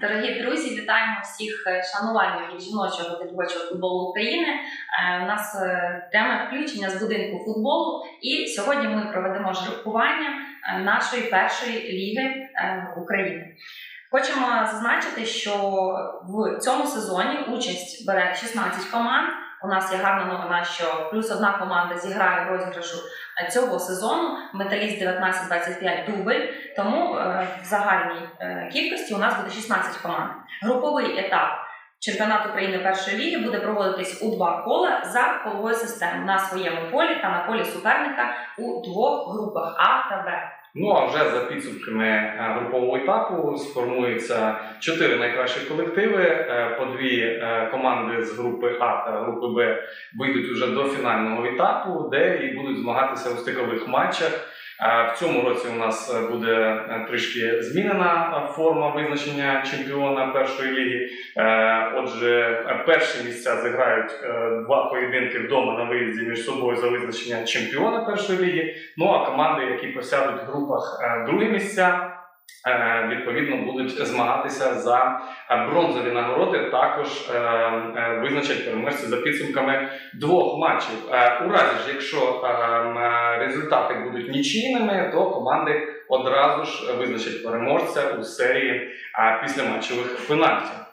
Дорогі друзі, вітаємо всіх е, шанувальників жіночого та дівочого футболу України. Е, У нас тема включення з будинку футболу, і сьогодні ми проведемо жеребкування е, нашої першої ліги України. Хочемо зазначити, що в цьому сезоні участь бере 16 команд. У нас є гарна новина, що плюс одна команда зіграє в розіграшу е, цього сезону. Металіст 19-25 дубль. Тому е, в загальній е, кількості у нас буде 16 команд. Груповий етап чемпіонату України першої ліги буде проводитись у два кола за коловою системою на своєму полі та на полі суперника у двох групах А та Б. Ну а вже за підсумками е, групового етапу сформуються чотири найкращі колективи. Е, По дві е, команди з групи А та групи Б вийдуть уже до фінального етапу, де і будуть змагатися у стикових матчах. В цьому році у нас е, буде е, трішки змінена е, форма визначення чемпіона першої ліги. Отже, перші місця зіграють два поєдинки вдома на виїзді між собою за визначення чемпіона першої ліги. Ну а команди, які посядуть в групах друге місця, відповідно будуть змагатися за е, бронзові нагороди. Також е, е, визначать переможця за підсумками двох матчів. Е, У разі ж, якщо е, м, е, результати будуть нічийними, то команди одразу ж визначать переможця у серії після післяматчевих пенальтів.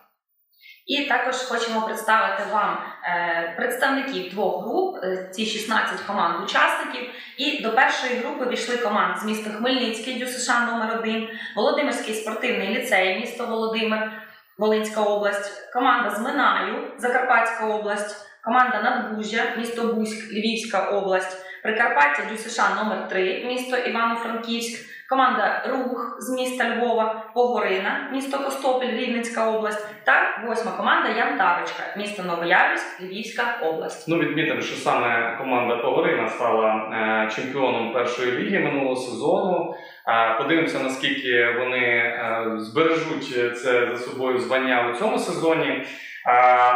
І також хочемо представити вам е, представників двох груп, е, ці 16 команд учасників. І до першої групи війшли команди з міста Хмельницький, ДЮСШ номер 1 Володимирський спортивний ліцей, місто Володимир, Волинська область, команда з Минаю, Закарпатська область, команда Надбужжя, місто Бузьк, Львівська область, Прикарпаття ДЮСШ номер 3 місто Івано-Франківськ, команда Рух з міста Львова, Погорина, місто Костопіль, Рівненська область та восьма команда Янтарочка, місто Новоявськ, Львівська область. Ну, відмітимо, що саме команда Погорина стала е, чемпіоном першої ліги минулого сезону. Е, подивимося, наскільки вони е, збережуть це за собою звання у цьому сезоні.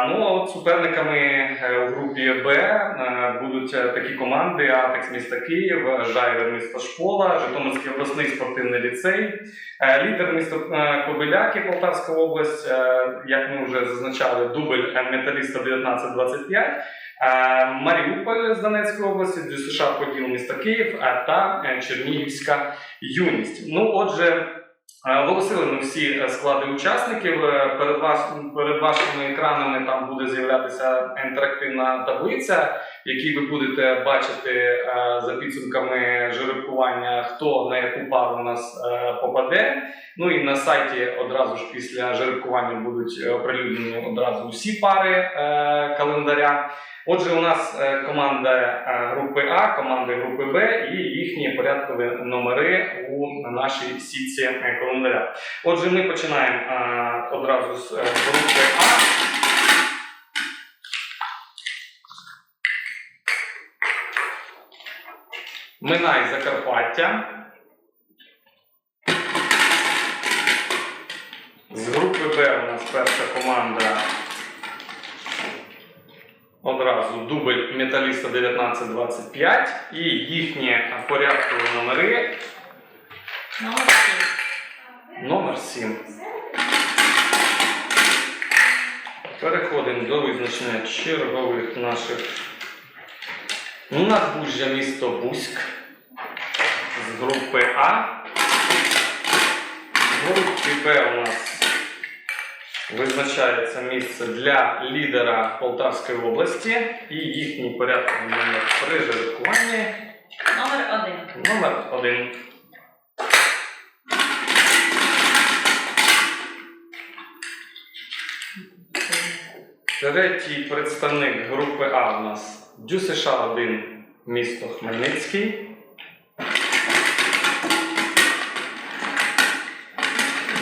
Ну а от суперниками у групі Б будуть такі команди: Атекс міста Київ, Жайвер місто Шпола, Житомирський обласний спортивний ліцей, е, лідер місто е, Кобиляки, Полтавська область, е, як ми вже зазначали, дубль металіста 1925. Е, Маріуполь з Донецької області, ДЮСШ Поділ міста Київ та Чернігівська юність. Ну, отже, е, оголосили ми всі е, склади учасників. Е, Перед, вас, перед вашими екранами там буде з'являтися інтерактивна таблиця, в якій ви будете бачити за підсумками жеребкування, хто на яку пару у нас попаде. Ну і на сайті одразу ж після жеребкування будуть оприлюднені одразу усі пари календаря. Отже, у нас е, команда е, групи А, команда групи Б і їхні порядкові номери у нашій сітці е, календаря. Отже, ми починаємо одразу з групи А. Минай Закарпаття. З групи Б у нас перша команда одразу дубль металіста 1925 і їхні порядкові номери Номер 7. номер 7. Переходимо до визначення чергових наших надбужжя місто Бузьк з групи А. В групі Б у нас визначається місце для лідера Полтавської області і їхній номер при жеребкуванні Номер 1. номер 1. Третій представник групи А у нас ДЮСШ 1 місто Хмельницький.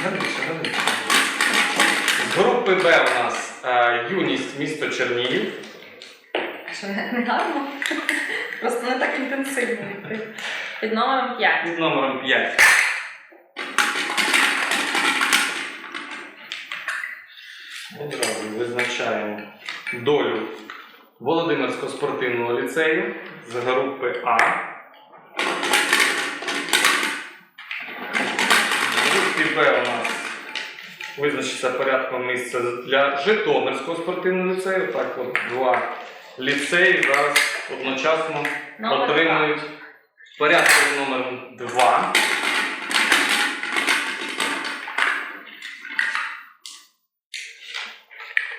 Гарніше, гарніше. Групи Б у нас е, юність місто Чернігів. Що не гарно? Просто не так інтенсивно. Під номером 5. Під номером 5. Одразу визначаємо долю Володимирського спортивного ліцею з групи А. В групі Б у нас визначиться порядком місце для Житомирського спортивного ліцею. Так, от два ліцеї зараз одночасно Номер отримують порядковий номер 2.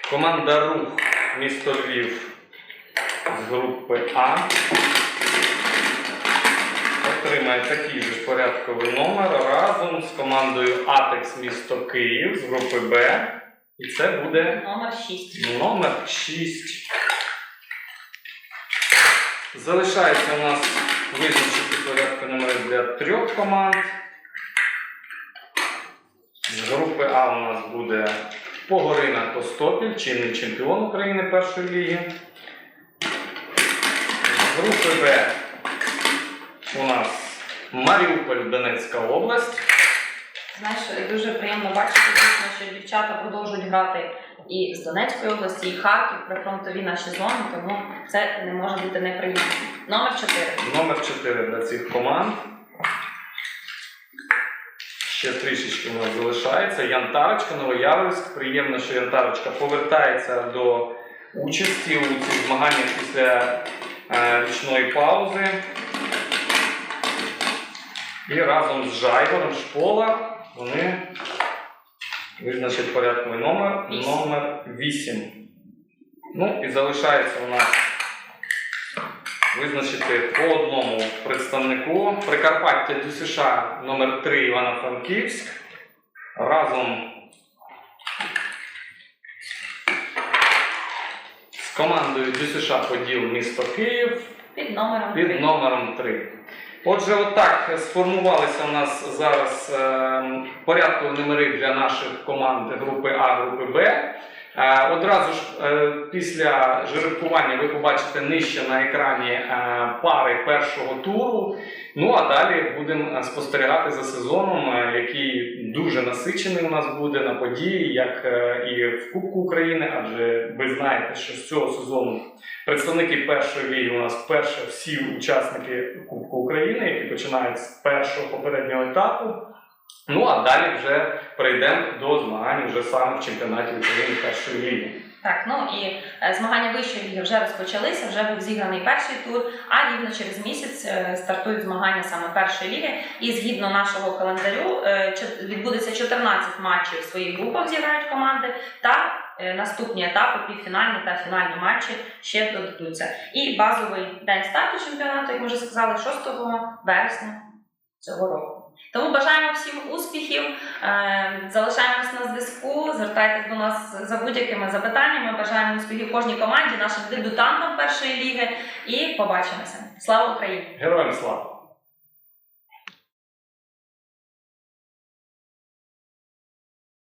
Команда Рух місто Львів з групи А. Отримає такий же порядковий номер разом з командою Атекс місто Київ з групи Б. І це буде Номер 6. Номер 6. Залишається у нас визначити порядку номерів для трьох команд. З групи А у нас буде Погорина Костопіль, чинний чемпіон України першої ліги. З групи Б у нас Маріуполь, Донецька область. Знаєш, дуже приємно бачити, дійсно, що дівчата продовжують грати і з Донецької області, і Харків, прифронтові наші зони, тому це не може бути неприємно. Номер 4. Номер 4 для цих команд. Ще трішечки у нас залишається. Янтарочка, Новояворськ. Приємно, що Янтарочка повертається до участі у цих змаганнях після е, річної паузи. І разом з Жайвором Шпола вони визначать порядковий номер номер 8. Ну і залишається у нас визначити по одному представнику. Прикарпаття ДЮСШ номер 3 Івано-Франківськ. Разом з командою ДЮСШ Поділ місто Київ. Під номером 3. Під номером 3. Отже, отак сформувалися у нас зараз е, порядкові номери для наших команд групи А, групи Б. Е, одразу ж е, після жеребкування ви побачите нижче на екрані е, пари першого туру. Ну а далі будемо спостерігати за сезоном, який дуже насичений у нас буде на події, як і в Кубку України, адже ви знаєте, що з цього сезону Представники першої ліги у нас вперше всі учасники Кубку України, які починають з першого попереднього етапу. Ну а далі вже прийдемо до змагань вже саме в чемпіонаті України першої ліги. Так, ну і е, змагання вищої ліги вже розпочалися, вже був зіграний перший тур, а рівно через місяць е, стартують змагання саме першої ліги. І згідно нашого календарю е, відбудеться 14 матчів в своїх групах зіграють команди, та наступні етапи, півфінальні та фінальні матчі ще додадуться. І базовий день старту чемпіонату, як ми вже сказали, 6 вересня цього року. Тому бажаємо всім успіхів. Е, Залишаємось на зв'язку. Звертайтесь до нас за будь-якими запитаннями. Бажаємо успіхів кожній команді, нашим дебютантам першої ліги. І побачимося. Слава Україні! Героям слава!